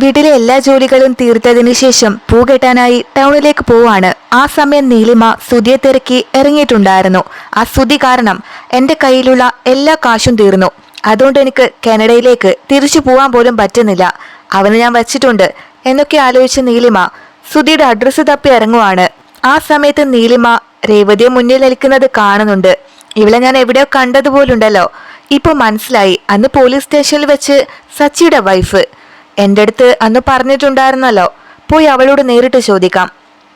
വീട്ടിലെ എല്ലാ ജോലികളും തീർത്തതിനു ശേഷം പൂ കെട്ടാനായി ടൗണിലേക്ക് പോവാണ്. ആ സമയം നീലിമ സുതിയെ തിരക്കി ഇറങ്ങിയിട്ടുണ്ടായിരുന്നു. ആ സുതി കാരണം എന്റെ കയ്യിലുള്ള എല്ലാ കാശും തീർന്നു. അതുകൊണ്ട് എനിക്ക് കാനഡയിലേക്ക് തിരിച്ചു പോവാൻ പോലും പറ്റുന്നില്ല. അവന് ഞാൻ വച്ചിട്ടുണ്ട്. എന്നൊക്കെ ആലോചിച്ച നീലിമ സുതിയുടെ അഡ്രസ്സ് തപ്പി ഇറങ്ങുവാണ്. ആ സമയത്ത് നീലിമ രേവതിയെ മുന്നിൽ നിൽക്കുന്നത് കാണുന്നുണ്ട്. ഇവളെ ഞാൻ എവിടെയോ കണ്ടതുപോലുണ്ടല്ലോ. ഇപ്പൊ മനസ്സിലായി. അന്ന് പോലീസ് സ്റ്റേഷനിൽ വെച്ച് സച്ചിയുടെ വൈഫ്. എന്റെ അടുത്ത് അന്ന് പറഞ്ഞിട്ടുണ്ടായിരുന്നല്ലോ. പോയി അവളോട് നേരിട്ട് ചോദിക്കാം.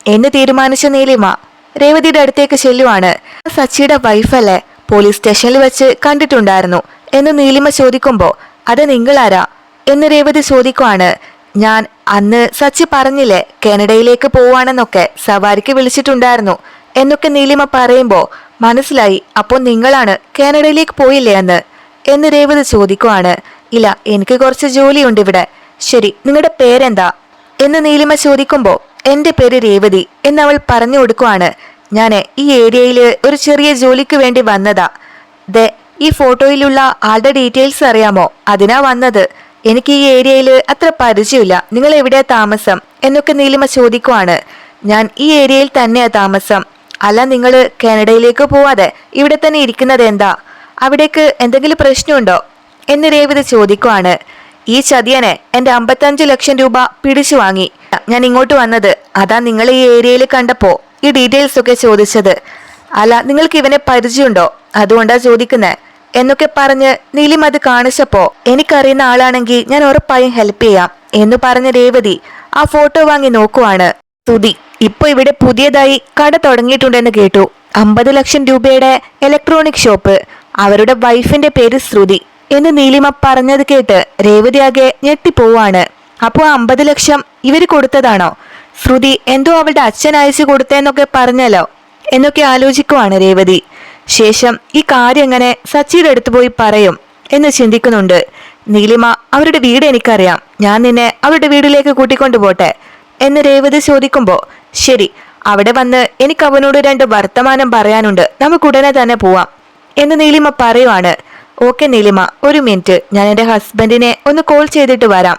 എന്ന് തീരുമാനിച്ച നീലിമ രേവതിയുടെ അടുത്തേക്ക് ചെല്ലുവാണ്. സച്ചിയുടെ വൈഫല്ലേ പോലീസ് സ്റ്റേഷനിൽ വെച്ച് കണ്ടിട്ടുണ്ടായിരുന്നു. എന്ന് നീലിമ ചോദിക്കുമ്പോ അത് നിങ്ങളാരാ? എന്ന് രേവതി ചോദിക്കുവാണ്. ഞാൻ അന്ന് സച്ചി പറഞ്ഞില്ലേ കാനഡയിലേക്ക് പോവാണെന്നൊക്കെ സവാരിക്ക് വിളിച്ചിട്ടുണ്ടായിരുന്നു. എന്നൊക്കെ നീലിമ പറയുമ്പോ മനസ്സിലായി അപ്പോൾ നിങ്ങളാണ് കാനഡയിലേക്ക് പോയില്ലേ എന്ന് എന്ന് രേവതി ചോദിക്കുവാണ്. ഇല്ല എനിക്ക് കുറച്ച് ജോലിയുണ്ട് ഇവിടെ. ശരി നിങ്ങളുടെ പേരെന്താ? എന്ന് നീലിമ ചോദിക്കുമ്പോൾ എന്റെ പേര് രേവതി എന്ന് അവൾ പറഞ്ഞു കൊടുക്കുവാണ്. ഞാൻ ഈ ഏരിയയിൽ ഒരു ചെറിയ ജോലിക്ക് വേണ്ടി വന്നതാ. ദേ ഈ ഫോട്ടോയിലുള്ള ആളുടെ ഡീറ്റെയിൽസ് അറിയാമോ? അതിനാ വന്നത്. എനിക്ക് ഈ ഏരിയയിൽ അത്ര പരിചയമില്ല. നിങ്ങൾ എവിടെയാ താമസം? എന്നൊക്കെ നീലിമ ചോദിക്കുവാണ്. ഞാൻ ഈ ഏരിയയിൽ തന്നെയാ താമസം. അല്ല നിങ്ങൾ കാനഡയിലേക്ക് പോവാതെ ഇവിടെ തന്നെ ഇരിക്കുന്നത് എന്താ? അവിടേക്ക് എന്തെങ്കിലും പ്രശ്നമുണ്ടോ? എന്ന് രേവതി ചോദിക്കുവാണ്. ഈ ചതിയനെ എന്റെ അമ്പത്തഞ്ച് ലക്ഷം രൂപ പിടിച്ചു വാങ്ങി. ഞാൻ ഇങ്ങോട്ട് വന്നത് അതാ നിങ്ങൾ ഈ ഏരിയയിൽ കണ്ടപ്പോ ഈ ഡീറ്റെയിൽസ് ഒക്കെ ചോദിച്ചത്. അല്ല നിങ്ങൾക്ക് ഇവനെ പരിചയമുണ്ടോ? അതുകൊണ്ടാ ചോദിക്കുന്നേ. എന്നൊക്കെ പറഞ്ഞ് നീലിം അത് കാണിച്ചപ്പോ എനിക്കറിയുന്ന ആളാണെങ്കിൽ ഞാൻ ഉറപ്പായും ഹെൽപ്പ് ചെയ്യാം എന്ന് പറഞ്ഞ രേവതി ആ ഫോട്ടോ വാങ്ങി നോക്കുവാണ്. സ്തുതി ഇപ്പൊ ഇവിടെ പുതിയതായി കട തുടങ്ങിയിട്ടുണ്ടെന്ന് കേട്ടു. അമ്പത് ലക്ഷം രൂപയുടെ ഇലക്ട്രോണിക് ഷോപ്പ് അവരുടെ വൈഫിന്റെ പേര് ശ്രുതി. എന്ന് നീലിമ പറഞ്ഞത് കേട്ട് രേവതിയാകെ ഞെട്ടിപ്പോവാണ്. അപ്പോൾ അമ്പത് ലക്ഷം ഇവർ കൊടുത്തതാണോ? ശ്രുതി എന്തോ അവളുടെ അച്ഛൻ അയച്ചു കൊടുത്തേന്നൊക്കെ പറഞ്ഞല്ലോ എന്നൊക്കെ ആലോചിക്കുവാണ് രേവതി. ശേഷം ഈ കാര്യം എങ്ങനെ സച്ചിയുടെ അടുത്ത് പോയി പറയും എന്ന് ചിന്തിക്കുന്നുണ്ട്. നീലിമ അവരുടെ വീട് എനിക്കറിയാം. ഞാൻ നിന്നെ അവരുടെ വീട്ടിലേക്ക് കൂട്ടിക്കൊണ്ടു പോട്ടെ എന്ന് രേവതി ചോദിക്കുമ്പോ ശരി അവിടെ വന്ന് എനിക്ക് അവനോട് രണ്ട് വർത്തമാനം പറയാനുണ്ട്. നമുക്ക് ഉടനെ തന്നെ പോവാം എന്ന് നീലിമ പറയുവാണ്. ഓക്കെ നീലിമ ഒരു മിനിറ്റ്. ഞാൻ എന്റെ ഹസ്ബൻഡിനെ ഒന്ന് കോൾ ചെയ്തിട്ട് വരാം.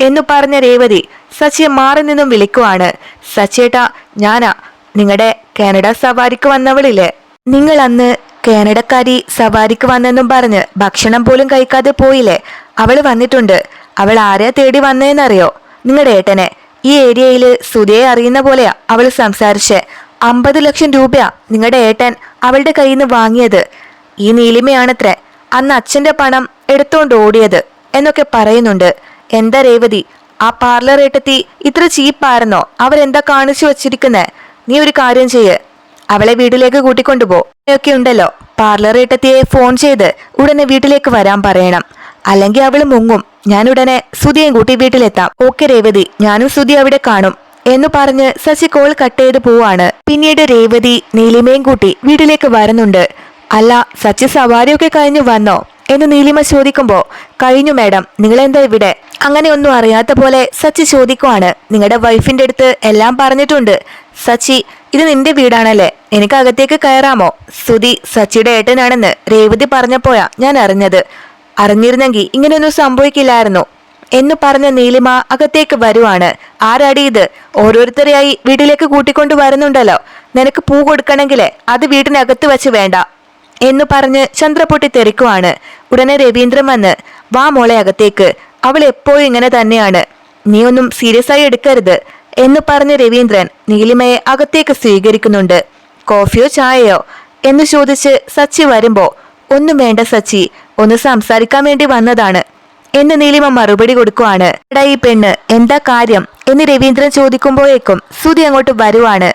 എന്നു പറഞ്ഞ രേവതി സച്ചിയെ മാറി നിന്നും വിളിക്കുവാണ്. സച്ചേട്ടാ ഞാനാ. നിങ്ങളുടെ കാനഡ സവാരിക്ക് വന്നവളില്ലേ? നിങ്ങൾ അന്ന് കാനഡക്കാരി സവാരിക്ക് വന്നെന്നും പറഞ്ഞ് ഭക്ഷണം പോലും കഴിക്കാതെ പോയില്ലേ? അവൾ വന്നിട്ടുണ്ട്. അവൾ ആരെയാ തേടി വന്നേന്നറിയോ? നിങ്ങളുടെ ഏട്ടനെ. ഈ ഏരിയയിൽ സുധയെ അറിയുന്ന പോലെയാ അവൾ സംസാരിച്ച്. അമ്പത് ലക്ഷം രൂപയാ നിങ്ങളുടെ ഏട്ടൻ അവളുടെ കയ്യിൽ നിന്ന് വാങ്ങിയത്. ഈ നീലിമയാണത്രേ. അന്ന് അച്ഛന്റെ പണം എടുത്തോണ്ട് ഓടിയത് എന്നൊക്കെ പറയുന്നുണ്ട്. എന്താ രേവതി ആ പാർലർ ഏട്ടത്തി ഇത്ര ചീപ്പായിരുന്നോ? അവരെന്താ കാണിച്ചു വച്ചിരിക്കുന്നേ? നീ ഒരു കാര്യം ചെയ്യ്. അവളെ വീട്ടിലേക്ക് കൂട്ടിക്കൊണ്ടുപോ ഒക്കെ ഉണ്ടല്ലോ. പാർലർ ഏട്ടത്തിയെ ഫോൺ ചെയ്ത് ഉടനെ വീട്ടിലേക്ക് വരാൻ പറയണം. അല്ലെങ്കിൽ അവൾ മുങ്ങും. ഞാൻ ഉടനെ സുധിയും കൂട്ടി വീട്ടിലെത്താം. ഓക്കെ രേവതി ഞാനും സുധി അവിടെ കാണും എന്ന് പറഞ്ഞ് ശശി കോൾ കട്ട് ചെയ്ത് പോവാണ്. പിന്നീട് രേവതി നീലിമയും കൂട്ടി വീട്ടിലേക്ക് വരുന്നുണ്ട്. അല്ല സച്ചി സവാരിയൊക്കെ കഴിഞ്ഞു വന്നോ? എന്ന് നീലിമ ചോദിക്കുമ്പോ കഴിഞ്ഞു മാഡം നിങ്ങളെന്താ ഇവിടെ? അങ്ങനെ ഒന്നും അറിയാത്ത പോലെ സച്ചി ചോദിക്കുവാണ്. നിങ്ങളുടെ വൈഫിന്റെ അടുത്ത് എല്ലാം പറഞ്ഞിട്ടുണ്ട്. സച്ചി ഇത് നിന്റെ വീടാണല്ലേ? എനിക്ക് അകത്തേക്ക് കയറാമോ? സുധി സച്ചിയുടെ ഏട്ടനാണെന്ന് രേവതി പറഞ്ഞപ്പോയാ ഞാൻ അറിഞ്ഞത്. അറിഞ്ഞിരുന്നെങ്കിൽ ഇങ്ങനെയൊന്നും സംഭവിക്കില്ലായിരുന്നു. എന്ന് പറഞ്ഞ നീലിമ അകത്തേക്ക് വരുവാണ്. ആരാടി ഇത്? ഓരോരുത്തരെയായി വീട്ടിലേക്ക് കൂട്ടിക്കൊണ്ടു വരുന്നുണ്ടല്ലോ. നിനക്ക് പൂ കൊടുക്കണമെങ്കിലേ അത് വീട്ടിനകത്ത് വെച്ച് വേണ്ട. എന്ന് പറഞ്ഞ് ചന്ദ്രപൊട്ടി തെറിക്കുവാണ്. ഉടനെ രവീന്ദ്രൻ വന്ന് വാ മോളെ അകത്തേക്ക്. അവൾ എപ്പോഴും ഇങ്ങനെ തന്നെയാണ്. നീ ഒന്നും സീരിയസ് ആയി എടുക്കരുത് എന്ന് പറഞ്ഞ് രവീന്ദ്രൻ നീലിമയെ അകത്തേക്ക് സ്വീകരിക്കുന്നുണ്ട്. കോഫിയോ ചായയോ? എന്ന് ചോദിച്ച് സച്ചി വരുമ്പോ ഒന്നും വേണ്ട സച്ചി. ഒന്ന് സംസാരിക്കാൻ വേണ്ടി വന്നതാണ് എന്ന് നീലിമ മറുപടി കൊടുക്കുവാണ്. ഈ പെണ്ണ് എന്താ കാര്യം? എന്ന് രവീന്ദ്രൻ ചോദിക്കുമ്പോഴേക്കും സുതി അങ്ങോട്ട് വരുവാണ്.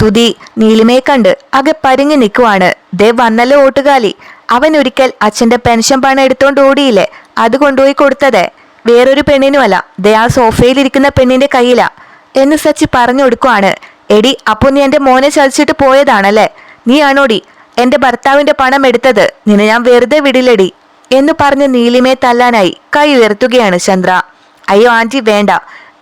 സുധി നീലിമയെ കണ്ട് അകെ പരിങ്ങി നിൽക്കുവാണ് ദേ വന്നല്ലോ ഓട്ടുകാലി. അവൻ ഒരിക്കൽ അച്ഛന്റെ പെൻഷൻ പണം എടുത്തോണ്ട് ഓടിയില്ലേ? അത് കൊണ്ടുപോയി കൊടുത്തതേ. വേറൊരു പെണ്ണിനുമല്ല. ദേ ആ സോഫയിലിരിക്കുന്ന പെണ്ണിന്റെ കയ്യിലാ. എന്ന് സച്ചി പറഞ്ഞു കൊടുക്കുവാണ്. എടി അപ്പൊ നീ എന്റെ മോനെ ചതിച്ചിട്ട് പോയതാണല്ലേ? നീ ആണോടി എന്റെ ഭർത്താവിന്റെ പണം എടുത്തത്. നിന്നെ ഞാൻ വെറുതെ വിടില്ലടി. എന്ന് പറഞ്ഞ് നീലിമയെ തല്ലാനായി കൈ ഉയർത്തുകയാണ് ചന്ദ്ര. അയ്യോ ആന്റി വേണ്ട.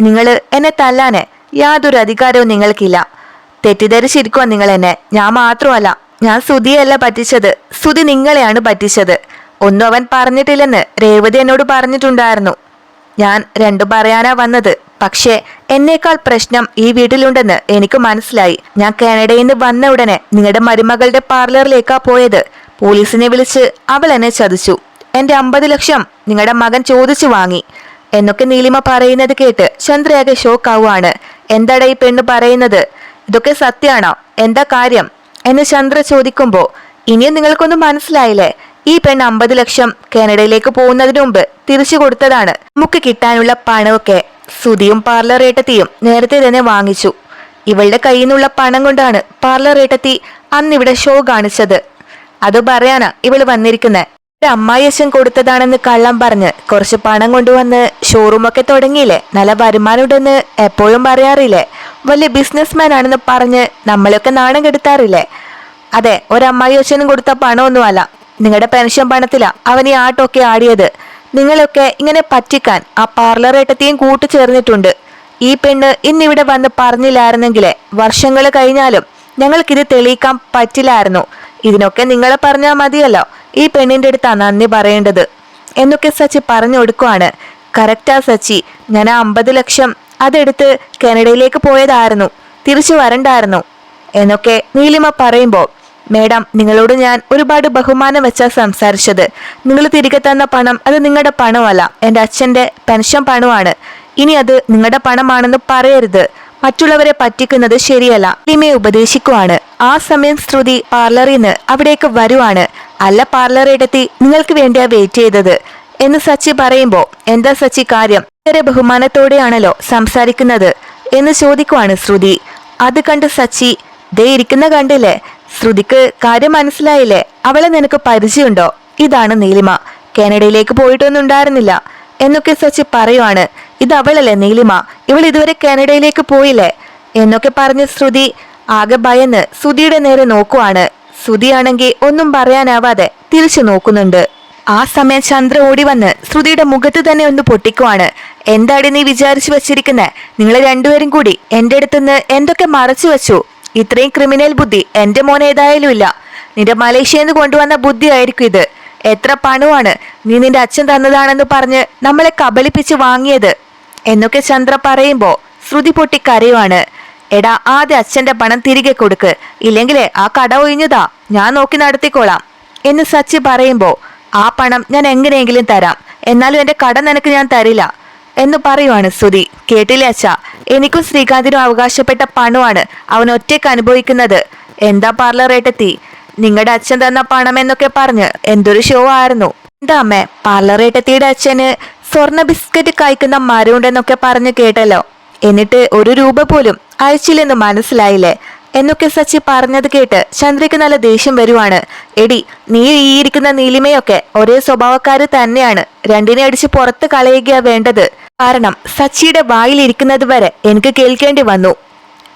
നിങ്ങൾ എന്നെ തല്ലാനെ. യാതൊരു അധികാരവും നിങ്ങൾക്കില്ല. തെറ്റിദ്ധരിച്ചിരിക്കുക നിങ്ങൾ എന്നെ. ഞാൻ മാത്രമല്ല ഞാൻ സുധിയല്ല പറ്റിച്ചത്. സുധി നിങ്ങളെയാണ് പറ്റിച്ചത്. ഒന്നും അവൻ പറഞ്ഞിട്ടില്ലെന്ന് രേവതി എന്നോട് പറഞ്ഞിട്ടുണ്ടായിരുന്നു. ഞാൻ രണ്ടു പറയാനാ വന്നത്. പക്ഷേ എന്നേക്കാൾ പ്രശ്നം ഈ വീട്ടിലുണ്ടെന്ന് എനിക്ക് മനസ്സിലായി. ഞാൻ കാനഡയിൽ നിന്ന് വന്ന ഉടനെ നിങ്ങളുടെ മരുമകളുടെ പാർലറിലേക്കാ പോയത്. പോലീസിനെ വിളിച്ച് അവൾ എന്നെ ചതിച്ചു. എന്റെ അമ്പത് ലക്ഷം നിങ്ങളുടെ മകൻ ചോദിച്ചു വാങ്ങി. എന്നൊക്കെ നീലിമ പറയുന്നത് കേട്ട് ചന്ദ്രയാകെ ഷോക്കാവുകയാണ് എന്താടാ ഈ പെണ്ണ് പറയുന്നത്? ഇതൊക്കെ സത്യാണോ. എന്താ കാര്യം? എന്ന് ചന്ദ്ര ചോദിക്കുമ്പോ ഇനിയും നിങ്ങൾക്കൊന്നും മനസ്സിലായില്ലേ? ഈ പെൺ അമ്പത് ലക്ഷം കാനഡയിലേക്ക് പോകുന്നതിന് മുമ്പ് തിരിച്ചു കൊടുത്തതാണ്. നമുക്ക് കിട്ടാനുള്ള പണമൊക്കെ സുതിയും പാർലർ ഏട്ടത്തിയും നേരത്തെ തന്നെ വാങ്ങിച്ചു. ഇവളുടെ കയ്യിൽ നിന്നുള്ള പണം കൊണ്ടാണ് പാർലർ ഏട്ടത്തി അന്നിവിടെ ഷോ കാണിച്ചത്. അത് പറയാനാ ഇവൾ വന്നിരിക്കുന്നെ. ഒരു അമ്മായി അച്ഛൻ കൊടുത്തതാണെന്ന് കള്ളം പറഞ്ഞ് കുറച്ച് പണം കൊണ്ടുവന്ന് ഷോറൂമൊക്കെ തുടങ്ങിയില്ലേ? നല്ല വരുമാനമുണ്ടെന്ന് എപ്പോഴും പറയാറില്ലേ? വലിയ ബിസിനസ്മാൻ ആണെന്ന് പറഞ്ഞ് നമ്മളൊക്കെ നാണം കെടുത്താറില്ലേ? അതെ ഒരമ്മായി അച്ഛനും കൊടുത്ത പണമൊന്നുമല്ല. നിങ്ങളുടെ പെൻഷൻ പണത്തിലാ അവൻ ഈ ആട്ടമൊക്കെ ആടിയത്. നിങ്ങളൊക്കെ ഇങ്ങനെ പറ്റിക്കാൻ ആ പാർലർ ഏട്ടത്തെയും കൂട്ടുചേർന്നിട്ടുണ്ട്. ഈ പെണ്ണ് ഇന്നിവിടെ വന്ന് പറഞ്ഞില്ലായിരുന്നെങ്കിലേ വർഷങ്ങൾ കഴിഞ്ഞാലും ഞങ്ങൾക്കിത് തെളിയിക്കാൻ പറ്റില്ലായിരുന്നു. ഇതിനൊക്കെ നിങ്ങളെ പറഞ്ഞാൽ മതിയല്ലോ. ഈ പെണ്ണിന്റെ അടുത്താ നന്ദി പറയേണ്ടത്. എന്നൊക്കെ സച്ചി പറഞ്ഞു കൊടുക്കുവാണ് കറക്റ്റാ സച്ചി. ഞാൻ ആ അമ്പത് ലക്ഷം അതെടുത്ത് കാനഡയിലേക്ക് പോയതായിരുന്നു. തിരിച്ചു വരണ്ടായിരുന്നു. എന്നൊക്കെ നീലിമ പറയുമ്പോൾ മേഡം നിങ്ങളോട് ഞാൻ ഒരുപാട് ബഹുമാനം വെച്ചാ സംസാരിച്ചത്. നിങ്ങൾ തിരികെ തന്ന പണം അത് നിങ്ങളുടെ പണമല്ല. എന്റെ അച്ഛന്റെ പെൻഷൻ പണമാണ്. ഇനി അത് നിങ്ങളുടെ പണമാണെന്ന് പറയരുത്. മറ്റുള്ളവരെ പറ്റിക്കുന്നത് ശരിയല്ല. നീലിമയെ ഉപദേശിക്കുവാണ്. ആ സമയം ശ്രുതി പാർലറിൽ നിന്ന് അവിടേക്ക് വരുവാണ്. അല്ല പാർലർ എടുത്തി നിങ്ങൾക്ക് വേണ്ടിയാ വെയിറ്റ് ചെയ്തത്. എന്ന് സച്ചി പറയുമ്പോ എന്താ സച്ചി കാര്യം? വളരെ ബഹുമാനത്തോടെയാണല്ലോ സംസാരിക്കുന്നത്. എന്ന് ചോദിക്കുവാണ് ശ്രുതി. അത് കണ്ട് സച്ചി ദേ ഇരിക്കുന്ന കണ്ടില്ലേ? ശ്രുതിക്ക് കാര്യം മനസ്സിലായില്ലേ? അവളെ നിനക്ക് പരിചയമുണ്ടോ? ഇതാണ് നീലിമ. കാനഡയിലേക്ക് പോയിട്ടൊന്നും ഉണ്ടായിരുന്നില്ല. എന്നൊക്കെ സച്ചി പറയുവാണ്. ഇത് അവളല്ലേ നീലിമ? ഇവൾ ഇതുവരെ കാനഡയിലേക്ക് പോയില്ലേ? എന്നൊക്കെ പറഞ്ഞ് ശ്രുതി ആകെ ഭയന്ന് ശ്രുതിയുടെ നേരെ നോക്കുവാണ്. ശ്രുതിയാണെങ്കിൽ ഒന്നും പറയാനാവാതെ തിരിച്ചു നോക്കുന്നുണ്ട്. ആ സമയം ചന്ദ്ര ഓടി വന്ന് ശ്രുതിയുടെ മുഖത്ത് തന്നെ ഒന്ന് പൊട്ടിക്കുവാണ്. എന്താടി നീ വിചാരിച്ചു വെച്ചിരിക്കുന്നെ? നിങ്ങൾ രണ്ടുപേരും കൂടി എന്റെ അടുത്തുനിന്ന് എന്തൊക്കെ മറച്ചു വെച്ചു? ഇത്രയും ക്രിമിനൽ ബുദ്ധി എന്റെ മോൻ ഏതായാലും ഇല്ല. നിന്റെ മലേഷ്യയിൽ നിന്ന് കൊണ്ടുവന്ന ബുദ്ധിയായിരിക്കും ഇത്. എത്ര പണമാണ് നീ നിന്റെ അച്ഛൻ തന്നതാണെന്ന് പറഞ്ഞ് നമ്മളെ കബളിപ്പിച്ച് വാങ്ങിയത്? എന്നൊക്കെ ചന്ദ്ര പറയുമ്പോ ശ്രുതി പൊട്ടി കരയുവാണ് എടാ ആദ്യ അച്ഛന്റെ പണം തിരികെ കൊടുക്ക്. ഇല്ലെങ്കിലേ ആ കട ഒഴിഞ്ഞതാ. ഞാൻ നോക്കി നടത്തിക്കോളാം. എന്ന് സച്ചി പറയുമ്പോ ആ പണം ഞാൻ എങ്ങനെയെങ്കിലും തരാം. എന്നാലും എന്റെ കട നിനക്ക് ഞാൻ തരില്ല. എന്ന് പറയുവാണ് സുധി കേട്ടില്ലേ അച്ഛ? എനിക്കും ശ്രീകാന്തിനും അവകാശപ്പെട്ട പണമാണ് അവൻ ഒറ്റയ്ക്ക് അനുഭവിക്കുന്നത്. എന്താ പാർലർ ഏട്ടെത്തി? നിങ്ങളുടെ അച്ഛൻ തന്ന പണം എന്നൊക്കെ പറഞ്ഞ് എന്തൊരു ഷോ ആയിരുന്നു. എന്താ അമ്മേ പാർലർ ഏട്ടത്തിയുടെ അച്ഛന് സ്വർണ ബിസ്ക്കറ്റ് കഴിക്കുന്ന മരമുണ്ടെന്നൊക്കെ പറഞ്ഞ് കേട്ടല്ലോ. എന്നിട്ട് ഒരു രൂപ പോലും അയച്ചില്ലെന്ന് മനസ്സിലായില്ലേ? എന്നൊക്കെ സച്ചി പറഞ്ഞത് കേട്ട് ചന്ദ്രയ്ക്ക് നല്ല ദേഷ്യം വരുവാണ്. എടി നീ ഈ ഇരിക്കുന്ന നീലിമയൊക്കെ ഒരേ സ്വഭാവക്കാര് തന്നെയാണ്. രണ്ടിനെ അടിച്ച് പുറത്ത് കളയുകയാ വേണ്ടത്. കാരണം സച്ചിയുടെ വായിലിരിക്കുന്നത് വരെ എനിക്ക് കേൾക്കേണ്ടി വന്നു.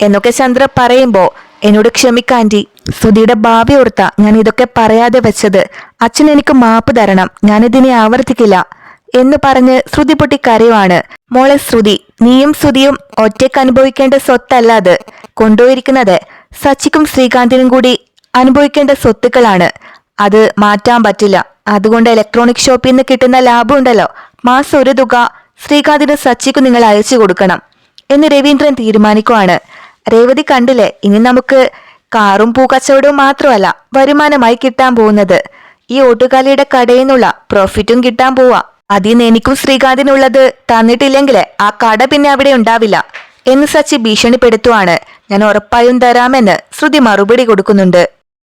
എന്നൊക്കെ ചന്ദ്ര പറയുമ്പോ എന്നോട് ക്ഷമിക്കാന്റി. സുധിയുടെ ഭാവി ഓർത്ത ഞാൻ ഇതൊക്കെ പറയാതെ വെച്ചത്. അച്ഛൻ എനിക്ക് മാപ്പ് തരണം. ഞാനിതിനെ ആവർത്തിക്കില്ല. എന്ന് പറഞ്ഞ് ശ്രുതി പൊട്ടി കരയുവാണ്. മോളെ ശ്രുതി നീയും ശ്രുതിയും ഒറ്റയ്ക്ക് അനുഭവിക്കേണ്ട സ്വത്തല്ല അത്. കൊണ്ടുപോയിരിക്കുന്നത് സച്ചിക്കും ശ്രീകാന്തിനും കൂടി അനുഭവിക്കേണ്ട സ്വത്തുക്കളാണ്. അത് മാറ്റാൻ പറ്റില്ല. അതുകൊണ്ട് ഇലക്ട്രോണിക് ഷോപ്പിൽ നിന്ന് കിട്ടുന്ന ലാഭം ഉണ്ടല്ലോ. മാസം ഒരു തുക ശ്രീകാന്തിനും സച്ചിക്കും നിങ്ങൾ അയച്ചു കൊടുക്കണം എന്ന് രവീന്ദ്രൻ തീരുമാനിക്കുവാണ്. രേവതി കണ്ടില്ലേ ഇനി നമുക്ക് കാറും പൂക്കച്ചവടവും മാത്രമല്ല വരുമാനമായി കിട്ടാൻ പോകുന്നത്. ഈ ഓട്ടുകാലിയുടെ കടയിൽ നിന്നുള്ള പ്രോഫിറ്റും കിട്ടാൻ പോവാ. അതിന്ന് എനിക്കും ശ്രീകാന്തിനുള്ളത് തന്നിട്ടില്ലെങ്കിൽ ആ കട പിന്നെ അവിടെ ഉണ്ടാവില്ല എന്ന് സച്ചി ഭീഷണിപ്പെടുത്തുവാണ്. ഞാൻ ഉറപ്പായും തരാമെന്ന് ശ്രുതി മറുപടി കൊടുക്കുന്നുണ്ട്.